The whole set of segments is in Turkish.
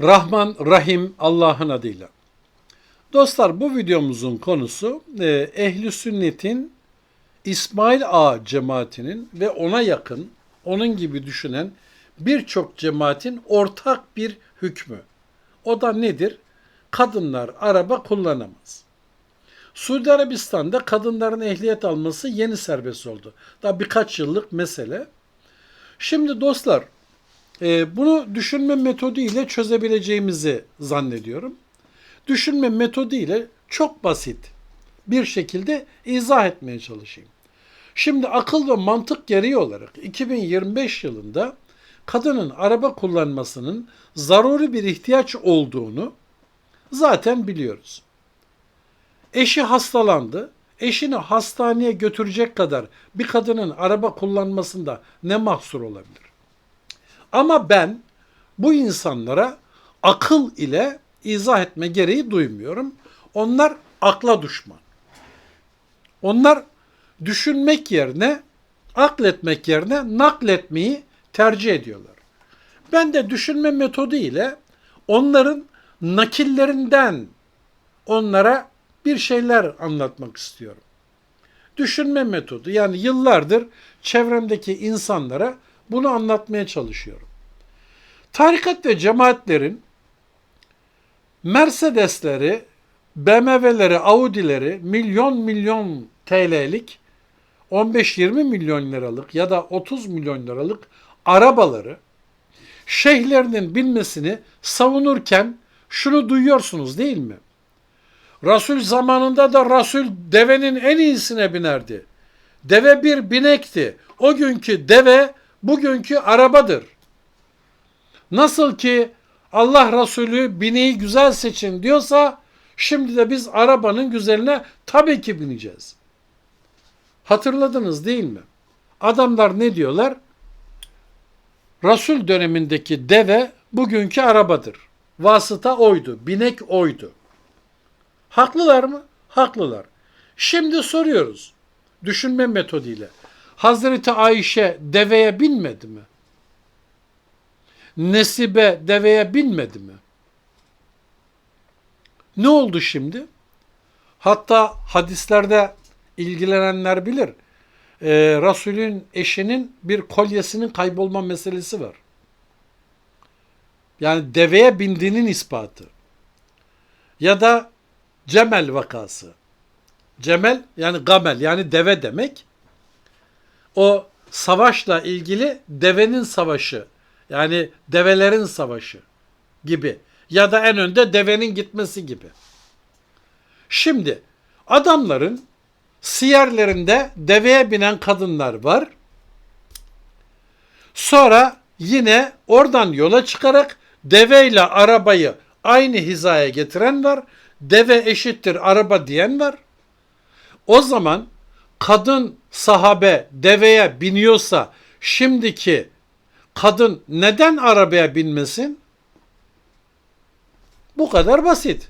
Rahman Rahim Allah'ın adıyla. Dostlar bu videomuzun konusu e, ehli sünnetin İsmail Ağa cemaatinin ve ona yakın, onun gibi düşünen birçok cemaatin ortak bir hükmü. O da nedir? Kadınlar araba kullanamaz. Suudi Arabistan'da kadınların ehliyet alması yeni serbest oldu. Daha birkaç yıllık mesele. Şimdi dostlar e, bunu düşünme metodu ile çözebileceğimizi zannediyorum. Düşünme metodu ile çok basit bir şekilde izah etmeye çalışayım. Şimdi akıl ve mantık gereği olarak 2025 yılında kadının araba kullanmasının zaruri bir ihtiyaç olduğunu zaten biliyoruz. Eşi hastalandı. Eşini hastaneye götürecek kadar bir kadının araba kullanmasında ne mahsur olabilir? Ama ben bu insanlara akıl ile izah etme gereği duymuyorum. Onlar akla düşman. Onlar düşünmek yerine, akletmek yerine nakletmeyi tercih ediyorlar. Ben de düşünme metodu ile onların nakillerinden onlara bir şeyler anlatmak istiyorum. Düşünme metodu yani yıllardır çevremdeki insanlara bunu anlatmaya çalışıyorum. Tarikat ve cemaatlerin Mercedesleri, BMW'leri, Audi'leri milyon milyon TL'lik 15-20 milyon liralık ya da 30 milyon liralık arabaları şeyhlerinin bilmesini savunurken şunu duyuyorsunuz değil mi? Resul zamanında da Resul devenin en iyisine binerdi. Deve bir binekti. O günkü deve bugünkü arabadır. Nasıl ki Allah Resulü bineği güzel seçin diyorsa şimdi de biz arabanın güzeline tabii ki bineceğiz. Hatırladınız değil mi? Adamlar ne diyorlar? Resul dönemindeki deve bugünkü arabadır. Vasıta oydu, binek oydu. Haklılar mı? Haklılar. Şimdi soruyoruz. Düşünme metoduyla. Hazreti Ayşe deveye binmedi mi? Nesibe deveye binmedi mi? Ne oldu şimdi? Hatta hadislerde ilgilenenler bilir. Ee, Resulün eşinin bir kolyesinin kaybolma meselesi var. Yani deveye bindiğinin ispatı. Ya da Cemel vakası. Cemel yani gamel yani deve demek. O savaşla ilgili devenin savaşı yani develerin savaşı gibi ya da en önde devenin gitmesi gibi. Şimdi adamların siyerlerinde deveye binen kadınlar var. Sonra yine oradan yola çıkarak deveyle arabayı aynı hizaya getiren var. Deve eşittir araba diyen var. O zaman kadın sahabe deveye biniyorsa şimdiki kadın neden arabaya binmesin? Bu kadar basit.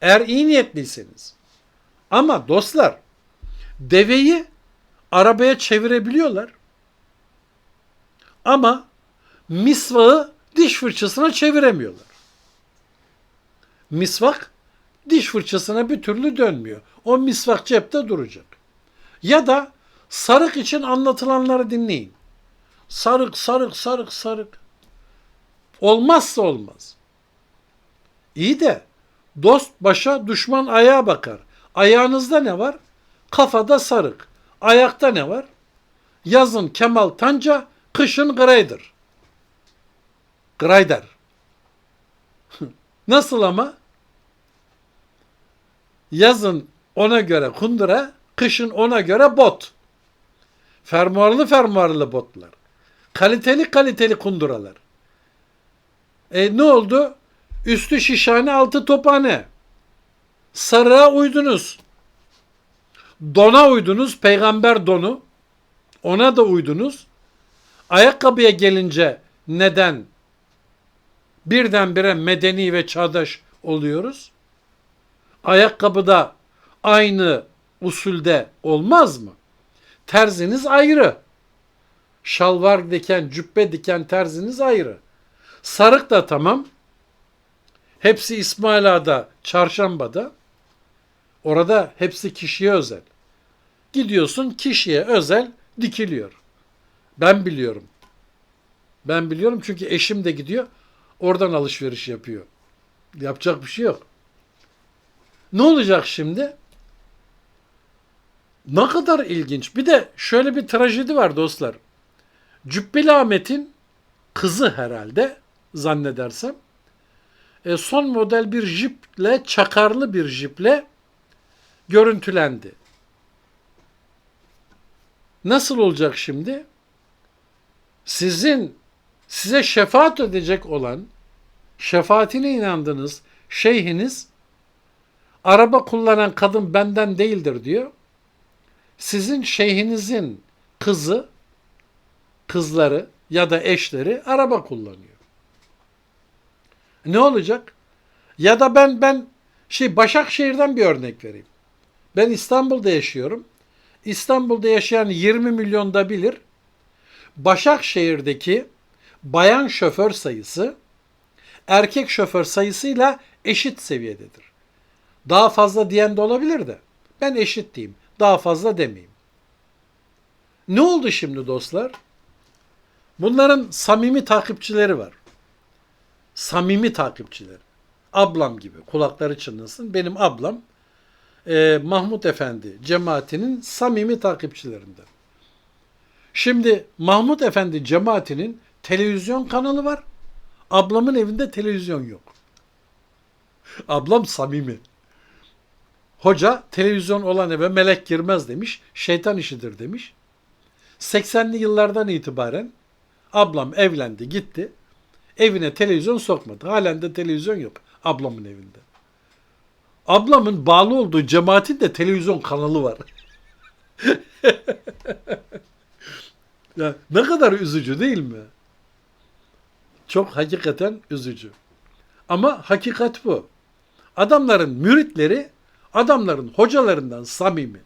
Eğer iyi niyetliyseniz. Ama dostlar deveyi arabaya çevirebiliyorlar. Ama misvağı diş fırçasına çeviremiyorlar. Misvak diş fırçasına bir türlü dönmüyor. O misvak cepte duracak. Ya da sarık için anlatılanları dinleyin. Sarık, sarık, sarık, sarık. Olmazsa olmaz. İyi de dost başa düşman ayağa bakar. Ayağınızda ne var? Kafada sarık. Ayakta ne var? Yazın Kemal Tanca, kışın Grayder. Grayder. Nasıl ama? Yazın ona göre kundura, kışın ona göre bot. Fermuarlı fermuarlı botlar. Kaliteli kaliteli kunduralar. E ne oldu? Üstü şişhane, altı tophane. Sarığa uydunuz. Dona uydunuz, peygamber donu. Ona da uydunuz. Ayakkabıya gelince neden birdenbire medeni ve çağdaş oluyoruz? Ayakkabıda aynı usulde olmaz mı? Terziniz ayrı. Şalvar diken, cübbe diken terziniz ayrı. Sarık da tamam. Hepsi İsmail Ağa'da, Çarşamba'da. Orada hepsi kişiye özel. Gidiyorsun kişiye özel dikiliyor. Ben biliyorum. Ben biliyorum çünkü eşim de gidiyor. Oradan alışveriş yapıyor. Yapacak bir şey yok. Ne olacak şimdi? Ne kadar ilginç. Bir de şöyle bir trajedi var dostlar. Cübbeli Ahmet'in kızı herhalde zannedersem e, son model bir jiple, çakarlı bir jiple görüntülendi. Nasıl olacak şimdi? Sizin size şefaat edecek olan, şefaatine inandığınız şeyhiniz araba kullanan kadın benden değildir diyor. Sizin şeyhinizin kızı, kızları ya da eşleri araba kullanıyor. Ne olacak? Ya da ben ben şey Başakşehir'den bir örnek vereyim. Ben İstanbul'da yaşıyorum. İstanbul'da yaşayan 20 milyonda bilir. Başakşehir'deki bayan şoför sayısı erkek şoför sayısıyla eşit seviyededir. Daha fazla diyen de olabilir de. Ben eşit diyeyim. Daha fazla demeyeyim. Ne oldu şimdi dostlar? Bunların samimi takipçileri var. Samimi takipçileri. Ablam gibi kulakları çınlasın. Benim ablam e, Mahmut Efendi cemaatinin samimi takipçilerinden. Şimdi Mahmut Efendi cemaatinin televizyon kanalı var. Ablamın evinde televizyon yok. Ablam samimi. Hoca televizyon olan eve melek girmez demiş. Şeytan işidir demiş. 80'li yıllardan itibaren ablam evlendi gitti. Evine televizyon sokmadı. Halen de televizyon yok ablamın evinde. Ablamın bağlı olduğu cemaatin de televizyon kanalı var. ya ne kadar üzücü değil mi? Çok hakikaten üzücü. Ama hakikat bu. Adamların müritleri adamların hocalarından samimi.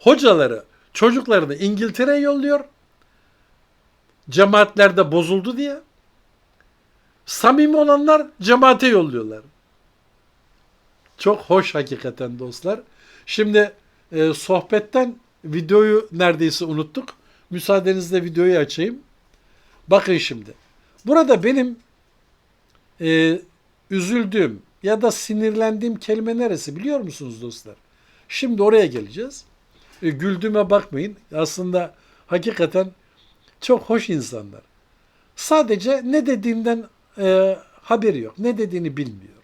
Hocaları çocuklarını İngiltere'ye yolluyor. Cemaatlerde bozuldu diye. Samimi olanlar cemaate yolluyorlar. Çok hoş hakikaten dostlar. Şimdi e, sohbetten videoyu neredeyse unuttuk. Müsaadenizle videoyu açayım. Bakın şimdi. Burada benim e, üzüldüğüm ya da sinirlendiğim kelime neresi biliyor musunuz dostlar? Şimdi oraya geleceğiz. E, güldüğüme bakmayın. Aslında hakikaten çok hoş insanlar. Sadece ne dediğinden e, haberi yok. Ne dediğini bilmiyor.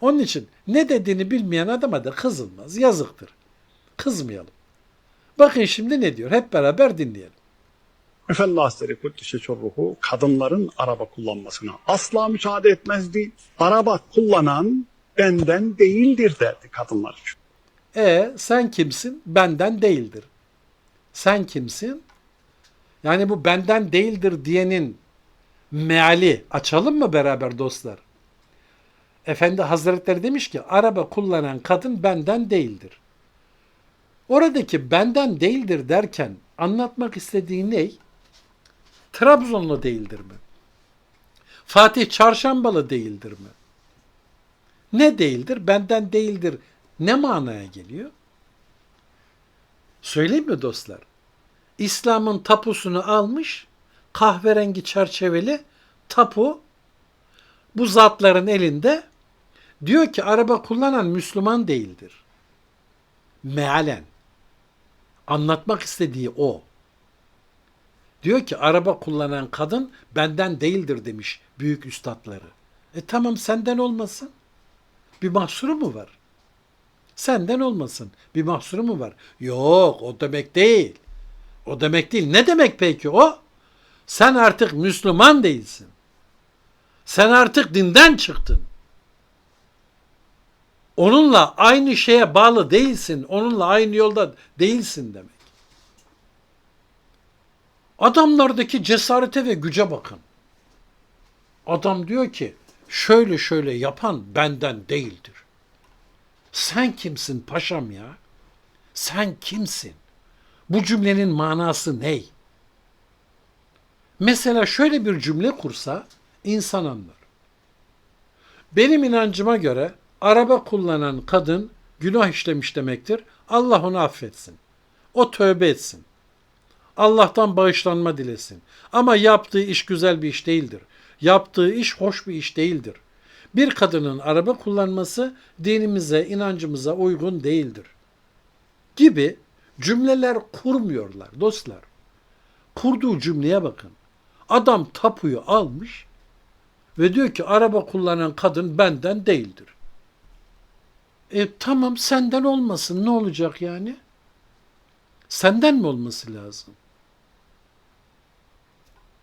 Onun için ne dediğini bilmeyen adama da kızılmaz. Yazıktır. Kızmayalım. Bakın şimdi ne diyor? Hep beraber dinleyelim. Hazretleri Kuddise Çorruhu kadınların araba kullanmasına asla müsaade etmezdi. Araba kullanan benden değildir derdi kadınlar için. E sen kimsin? Benden değildir. Sen kimsin? Yani bu benden değildir diyenin meali açalım mı beraber dostlar? Efendi Hazretleri demiş ki araba kullanan kadın benden değildir. Oradaki benden değildir derken anlatmak istediği ne? Trabzonlu değildir mi? Fatih Çarşambalı değildir mi? Ne değildir? Benden değildir. Ne manaya geliyor? Söyleyeyim mi dostlar? İslam'ın tapusunu almış, kahverengi çerçeveli tapu bu zatların elinde diyor ki araba kullanan Müslüman değildir. Mealen. Anlatmak istediği o. Diyor ki araba kullanan kadın benden değildir demiş büyük üstadları. E tamam senden olmasın. Bir mahsuru mu var? Senden olmasın. Bir mahsuru mu var? Yok o demek değil. O demek değil. Ne demek peki o? Sen artık Müslüman değilsin. Sen artık dinden çıktın. Onunla aynı şeye bağlı değilsin. Onunla aynı yolda değilsin demek. Adamlardaki cesarete ve güce bakın. Adam diyor ki şöyle şöyle yapan benden değildir. Sen kimsin paşam ya? Sen kimsin? Bu cümlenin manası ne? Mesela şöyle bir cümle kursa insan anlar. Benim inancıma göre araba kullanan kadın günah işlemiş demektir. Allah onu affetsin. O tövbe etsin. Allah'tan bağışlanma dilesin. Ama yaptığı iş güzel bir iş değildir. Yaptığı iş hoş bir iş değildir. Bir kadının araba kullanması dinimize, inancımıza uygun değildir. Gibi cümleler kurmuyorlar dostlar. Kurduğu cümleye bakın. Adam tapuyu almış ve diyor ki araba kullanan kadın benden değildir. E tamam senden olmasın ne olacak yani? Senden mi olması lazım?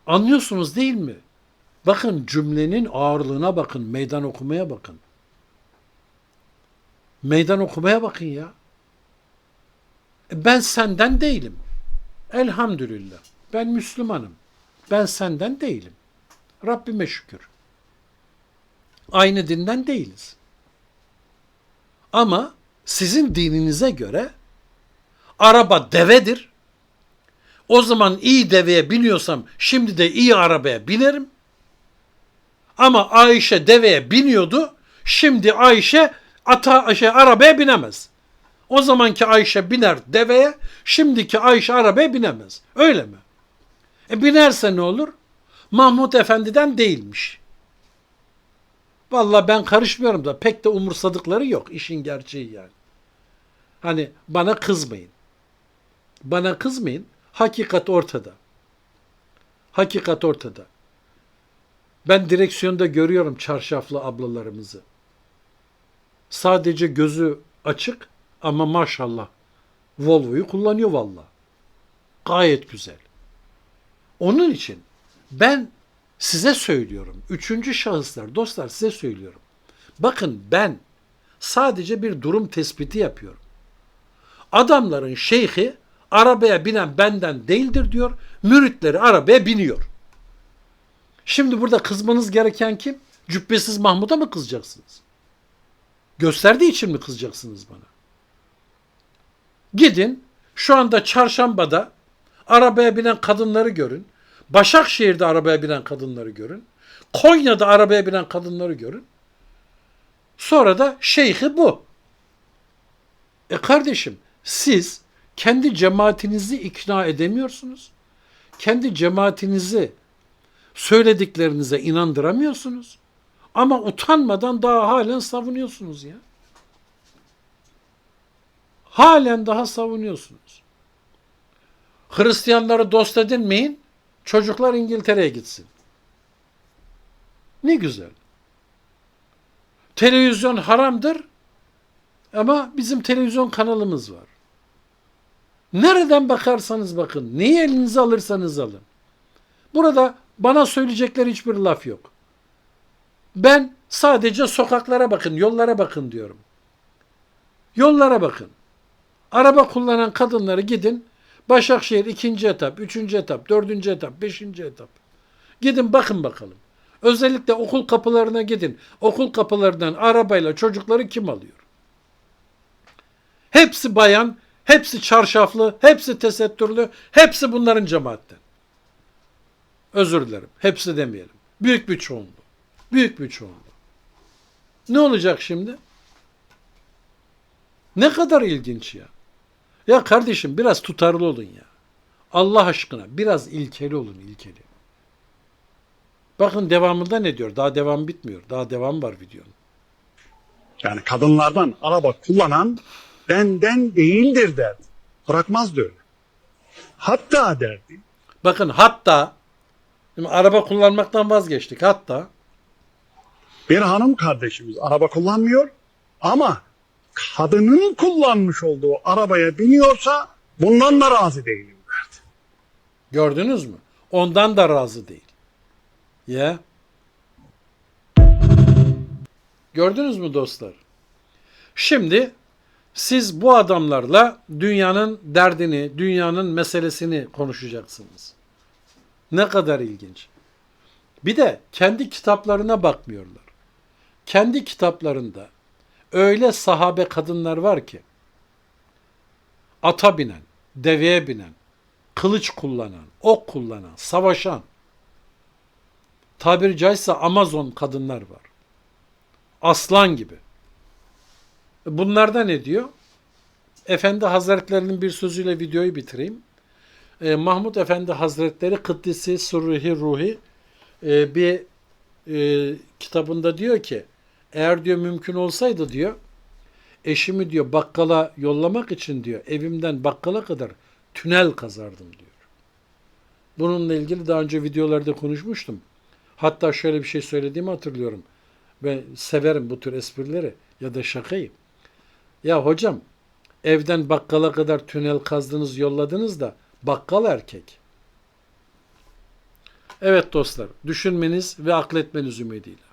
Anlıyorsunuz değil mi? Bakın cümlenin ağırlığına bakın, meydan okumaya bakın. Meydan okumaya bakın ya. Ben senden değilim. Elhamdülillah. Ben Müslümanım. Ben senden değilim. Rabbime şükür. Aynı dinden değiliz. Ama sizin dininize göre araba devedir. O zaman iyi deveye biniyorsam şimdi de iyi arabaya binerim. Ama Ayşe deveye biniyordu. Şimdi Ayşe ata şey arabaya binemez. O zamanki Ayşe biner deveye, şimdiki Ayşe arabaya binemez. Öyle mi? E binerse ne olur? Mahmut Efendi'den değilmiş. Vallahi ben karışmıyorum da pek de umursadıkları yok işin gerçeği yani. Hani bana kızmayın. Bana kızmayın. Hakikat ortada. Hakikat ortada. Ben direksiyonda görüyorum çarşaflı ablalarımızı. Sadece gözü açık ama maşallah Volvo'yu kullanıyor valla. Gayet güzel. Onun için ben size söylüyorum. Üçüncü şahıslar, dostlar size söylüyorum. Bakın ben sadece bir durum tespiti yapıyorum. Adamların şeyhi arabaya binen benden değildir diyor. Müritleri arabaya biniyor. Şimdi burada kızmanız gereken kim? Cübbesiz Mahmud'a mı kızacaksınız? Gösterdiği için mi kızacaksınız bana? Gidin şu anda çarşambada arabaya binen kadınları görün. Başakşehir'de arabaya binen kadınları görün. Konya'da arabaya binen kadınları görün. Sonra da şeyhi bu. E kardeşim siz kendi cemaatinizi ikna edemiyorsunuz. Kendi cemaatinizi söylediklerinize inandıramıyorsunuz. Ama utanmadan daha halen savunuyorsunuz ya. Halen daha savunuyorsunuz. Hristiyanları dost edinmeyin, çocuklar İngiltere'ye gitsin. Ne güzel. Televizyon haramdır ama bizim televizyon kanalımız var. Nereden bakarsanız bakın, neyi elinize alırsanız alın. Burada bana söyleyecekleri hiçbir laf yok. Ben sadece sokaklara bakın, yollara bakın diyorum. Yollara bakın. Araba kullanan kadınları gidin. Başakşehir ikinci etap, üçüncü etap, dördüncü etap, beşinci etap. Gidin bakın bakalım. Özellikle okul kapılarına gidin. Okul kapılarından arabayla çocukları kim alıyor? Hepsi bayan, hepsi çarşaflı, hepsi tesettürlü, hepsi bunların cemaatten. Özür dilerim. Hepsi demeyelim. Büyük bir çoğunluğu. Büyük bir çoğunluğu. Ne olacak şimdi? Ne kadar ilginç ya. Ya kardeşim biraz tutarlı olun ya. Allah aşkına biraz ilkeli olun ilkeli. Bakın devamında ne diyor? Daha devam bitmiyor. Daha devam var videonun. Yani kadınlardan araba kullanan benden değildir derdi. Bırakmazdı öyle. Hatta derdi Bakın hatta şimdi araba kullanmaktan vazgeçtik. Hatta bir hanım kardeşimiz araba kullanmıyor ama kadının kullanmış olduğu arabaya biniyorsa bundan da razı değilim derdi. gördünüz mü? Ondan da razı değil. Ya. Gördünüz mü dostlar? Şimdi siz bu adamlarla dünyanın derdini, dünyanın meselesini konuşacaksınız. Ne kadar ilginç. Bir de kendi kitaplarına bakmıyorlar. Kendi kitaplarında öyle sahabe kadınlar var ki ata binen, deveye binen, kılıç kullanan, ok kullanan, savaşan, tabiri caizse Amazon kadınlar var. Aslan gibi. Bunlarda ne diyor? Efendi Hazretlerinin bir sözüyle videoyu bitireyim. Ee, Mahmud Efendi Hazretleri Kıddisi Surruhi Ruhi e, bir e, kitabında diyor ki eğer diyor mümkün olsaydı diyor eşimi diyor bakkala yollamak için diyor evimden bakkala kadar tünel kazardım diyor. Bununla ilgili daha önce videolarda konuşmuştum. Hatta şöyle bir şey söylediğimi hatırlıyorum. Ben severim bu tür esprileri ya da şakayı. Ya hocam evden bakkala kadar tünel kazdınız yolladınız da bakkal erkek. Evet dostlar düşünmeniz ve akletmeniz ümidiyle.